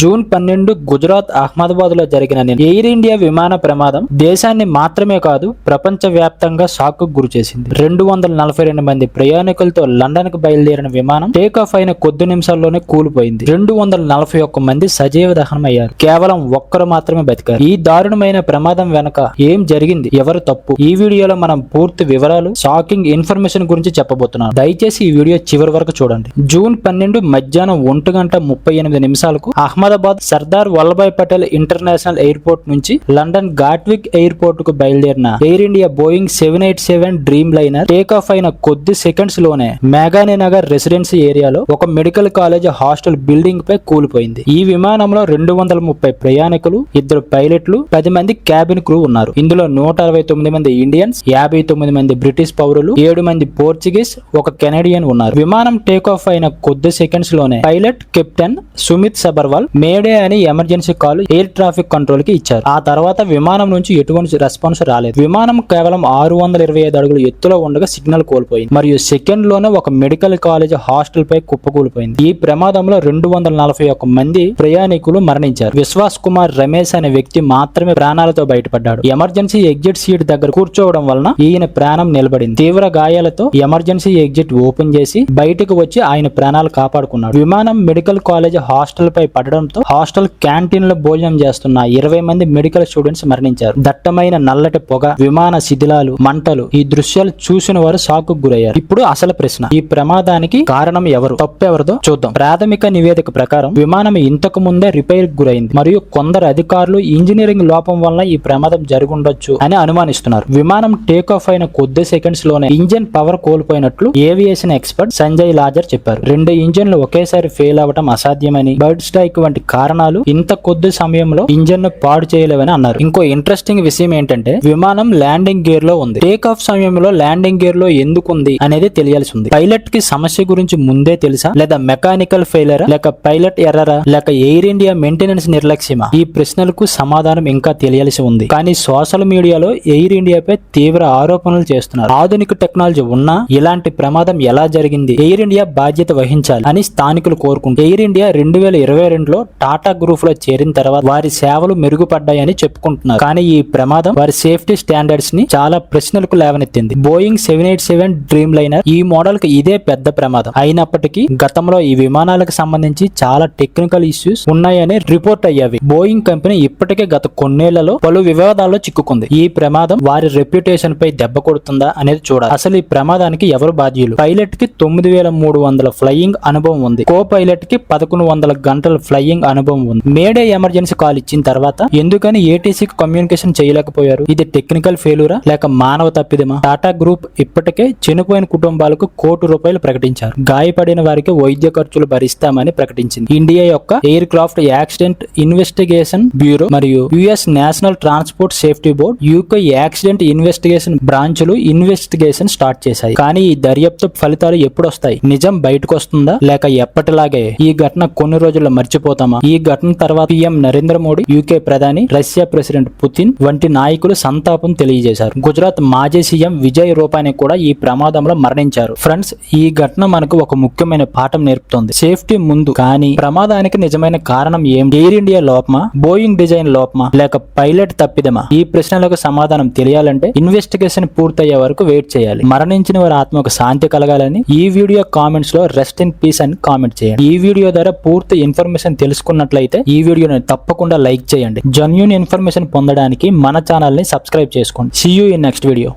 June పన్నెండు గుజరాత్ అహ్మదాబాద్లో జరిగిన ఎయిర్ ఇండియా విమాన ప్రమాదం దేశాన్ని మాత్రమే కాదు ప్రపంచ వ్యాప్తంగా షాక్కు గురి చేసింది. రెండు వందల నలభై రెండు మంది ప్రయాణికులతో లండన్కు బయలుదేరిన విమానం టేక్ ఆఫ్ అయిన కొద్ది నిమిషాల్లోనే కూలిపోయింది. రెండు వందల నలభై ఒక్క మంది సజీవ దహనం అయ్యారు కేవలం ఒక్కరు మాత్రమే బతికారు. ఈ దారుణమైన ప్రమాదం వెనక ఏం జరిగింది? ఎవరు తప్పు? ఈ వీడియోలో మనం పూర్తి వివరాలు షాకింగ్ ఇన్ఫర్మేషన్ గురించి చెప్పబోతున్నాను దయచేసి ఈ వీడియో చివరి వరకు చూడండి. జూన్ పన్నెండు మధ్యాహ్నం ఒంటి గంట ముప్పై ఎనిమిది నిమిషాలకు అహ్మదాబాద్ సర్దార్ వల్లభాయ్ పటేల్ ఇంటర్నేషనల్ ఎయిర్పోర్ట్ నుంచి లండన్ గాట్విక్ ఎయిర్పోర్ట్కు బయలుదేరిన Air India Boeing seven eight seven dreamliner take off అయిన కొద్ది సెకండ్స్లోనే మేఘాని నగర్ రెసిడెన్సీ ఏరియాలో ఒక మెడికల్ కాలేజ్ హాస్టల్ బిల్డింగ్ పై కూలిపోయింది. ఈ విమానంలో రెండు వందల ముప్పై ప్రయాణికులు ఇద్దరు పైలట్లు పది మంది క్యాబిన్ క్రూ ఉన్నారు. ఇందులో నూట అరవై తొమ్మిది మంది ఇండియన్స్ యాభై తొమ్మిది మంది బ్రిటిష్ పౌరులు ఏడు మంది పోర్చుగీస్ ఒక కెనడియన్ ఉన్నారు. విమానం టేక్ ఆఫ్ అయిన కొద్ది సెకండ్స్లోనే pilot captain Sumit Sabharwal mayday అని ఎమర్జెన్సీ కాల్ ఎయిర్ ట్రాఫిక్ కంట్రోల్కి ఇచ్చారు. ఆ తర్వాత విమానం నుంచి ఎటువంటి రెస్పాన్స్ రాలేదు. విమానం కేవలం ఆరు వందల ఇరవై ఐదు అడుగులు ఎత్తులో ఉండగా సిగ్నల్ కోల్పోయింది. మరియు సెకండ్లోనే ఒక మెడికల్ కాలేజ్ హాస్టల్ పై కుప్పకూలిపోయింది ఈ ప్రమాదంలో రెండు వందల నలభై ఒక్క మంది ప్రయాణికులు మరణించారు. విశ్వాస్ కుమార్ రమేష్ అనే వ్యక్తి మాత్రమే ప్రాణాలతో బయటపడ్డాడు. ఎమర్జెన్సీ ఎగ్జిట్ సీట్ దగ్గర కూర్చోవడం వలన ఈయన ప్రాణం నిలబడింది. తీవ్ర గాయాలతో ఎమర్జెన్సీ ఎగ్జిట్ ఓపెన్ చేసి బయటకు వచ్చి ఆయన ప్రాణాలు కాపాడుకున్నాడు. విమానం మెడికల్ కాలేజ్ హాస్టల్ పై పడడంతో హాస్టల్ క్యాంటీన్లో భోజనం చేస్తున్న ఇరవై మంది మెడికల్ స్టూడెంట్స్ మరణించారు. దట్టమైన నల్లటి పొగ విమాన శిథిలాలు మంటలు ఈ దృశ్యాలు చూసిన వారు సాకు గురయ్యారు. ఇప్పుడు అసలు ప్రశ్న ఈ ప్రమాదానికి కారణం ఎవరు? తప్పెవరిదో చూద్దాం. ప్రాథమిక నివేదిక ప్రకారం విమానం ఇంతకు ముందే రిపేర్ గురైంది. మరియు కొందరు అధికారులు ఇంజనీరింగ్ లోపం వల్ల ఈ ప్రమాదం జరుగుండొచ్చు అని అనుమానిస్తున్నారు. విమానం టేక్ ఆఫ్ అయిన కొద్ది సెకండ్స్లోనే ఇంజిన్ పవర్ కోల్పోయినట్లు ఏవియేషన్ ఎక్స్పర్ట్ సంజయ్ లాజర్ చెప్పారు. రెండు ఇంజిన్లు ఒకేసారి ఫెయిల్ అవ్వడం అసాధ్యమని బర్డ్ స్ట్రైక్ వంటి కారణాలు ఇంత కొద్ది సమయంలో ఇంజన్ను పాడు చేయలేవని అన్నారు. ఇంకో ఇంట్రెస్టింగ్ విషయం ఏంటంటే విమానం ల్యాండింగ్ గేర్లో ఉంది. టేక్ ఆఫ్ సమయంలో ల్యాండింగ్ గేర్లో ఎందుకు ఉంది అనేది తెలియాల్సి ఉంది. పైలట్కి సమస్య గురించి ముందే తెలుసా? లేదా మెకానికల్ ఫెయిలరా లేక పైలట్ ఎర్రరా లేక ఎయిర్ ఇండియా మెయింటెనెన్స్ నిర్లక్ష్యమా? ఈ ప్రశ్నలకు సమాధానం ఇంకా తెలియాల్సి ఉంది. కానీ సోషల్ మీడియాలో ఎయిర్ ఇండియాపై తీవ్ర ఆరోపణలు చేస్తున్నారు. ఆధునిక టెక్నాలజీ ఉన్నా ఇలాంటి ప్రమాదం ఎలా జరిగింది? ఎయిర్ ఇండియా బాధ్యత వహించాలి అని స్థానికులు కోరుకుంటారు ఎయిర్ ఇండియా రెండు వేల ఇరవై రెండులో టాటా గ్రూప్లో చేరిన తర్వాత వారి సేవలు మెరుగుపడ్డాయని చెప్పుకుంటున్నారు. కానీ ఈ ప్రమాదం వారి సేఫ్టీ స్టాండర్డ్స్ని చాలా ప్రశ్నలకు లేవనెత్తింది. Boeing seven eight seven dreamliner ఈ మోడల్కి ఇదే పెద్ద ప్రమాదం. అయినప్పటికీ గతంలో ఈ విమానాలకు సంబంధించి చాలా టెక్నికల్ ఇష్యూస్ ఉన్నాయని రిపోర్ట్ అయ్యేవి. బోయింగ్ కంపెనీ ఇప్పటికే గత కొన్నేళ్ళలో పలు వివాదాల్లో చిక్కుకుంది. ఈ ప్రమాదం వారి రెప్యుటేషన్ పై దెబ్బ కొడుతుందా అనేది చూడాలి. అసలు ఈ ప్రమాదానికి ఎవరు బాధ్యులు? పైలట్కి తొమ్మిది వేల మూడు వందల ఫ్లయింగ్ అనుభవం ఉంది. కో పైలట్కి పదకొండు వందల గంటల ఫ్లయింగ్ అనుభవం ఉంది. మేడే ఎమర్జెన్సీ కాల్ ఇచ్చిన తర్వాత ఎందుకని ఏటీసీకి కమ్యూనికేషన్ చేయలేకపోయారు? ఇది టెక్నికల్ ఫెయిల్యూరా లేక మానవ తప్పిదమా? టాటా గ్రూప్ ఇప్పటికే చనిపోయిన కుటుంబాలకు కోటి రూపాయలు ప్రకటించారు. గాయపడిన వారికి వైద్య ఖర్చులు భరిస్తామని ప్రకటించింది. ఇండియా యొక్క aircraft accident investigation bureau మరియు US national transport safety board UK accident investigation బ్రాంచ్లు ఇన్వెస్టిగేషన్ స్టార్ట్ చేశాయి. కానీ ఈ దర్యాప్తు ఫలితాలు ఎప్పుడు వస్తాయి నిజం బయటకు వస్తుందా లేక ఎప్పటిలాగే ఈ ఘటన కొన్ని రోజుల్లో మర్చిపోతామా ఈ ఘటన తర్వాత పిఎం నరేంద్ర మోడీ యూకే ప్రధాని రష్యా ప్రెసిడెంట్ పుతిన్ వంటి నాయకులు సంతాపం తెలియజేశారు. గుజరాత్ మాజీ సీఎం విజయ్ రూపాని కూడా ఈ ప్రమాదంలో మరణించారు. ఫ్రెండ్స్ ఈ ఘటన మనకు ఒక ముఖ్యమైన పాఠం నేర్పుతోంది. సేఫ్టీ ముందు కానీ ప్రమాదానికి నిజమైన కారణం ఏం? ఎయిర్ ఇండియా లోపమా? బోయింగ్ డిజైన్ లోపమా? లేక పైలట్ తప్పిదమా? ఈ ప్రశ్నలకు సమాధానం తెలియాలంటే ఇన్వెస్టిగేషన్ పూర్తయ్యే వరకు వెయిట్ చేయాలి. మరణించిన వారి ఆత్మకు శాంతి కలగాలని ఈ వీడియో కామెంట్స్లో రెస్ట్ ఇన్ పీస్ అని కామెంట్ చేయండి. ఈ వీడియో ద్వారా పూర్తి ఇన్ఫర్మేషన్ తెలుసుకున్నట్లయితే ఈ వీడియోని తప్పకుండా లైక్ చేయండి. జెన్యున్ ఇన్ఫర్మేషన్ పొందడానికి మన ఛానల్ని సబ్స్క్రైబ్ చేసుకోండి. See you in next video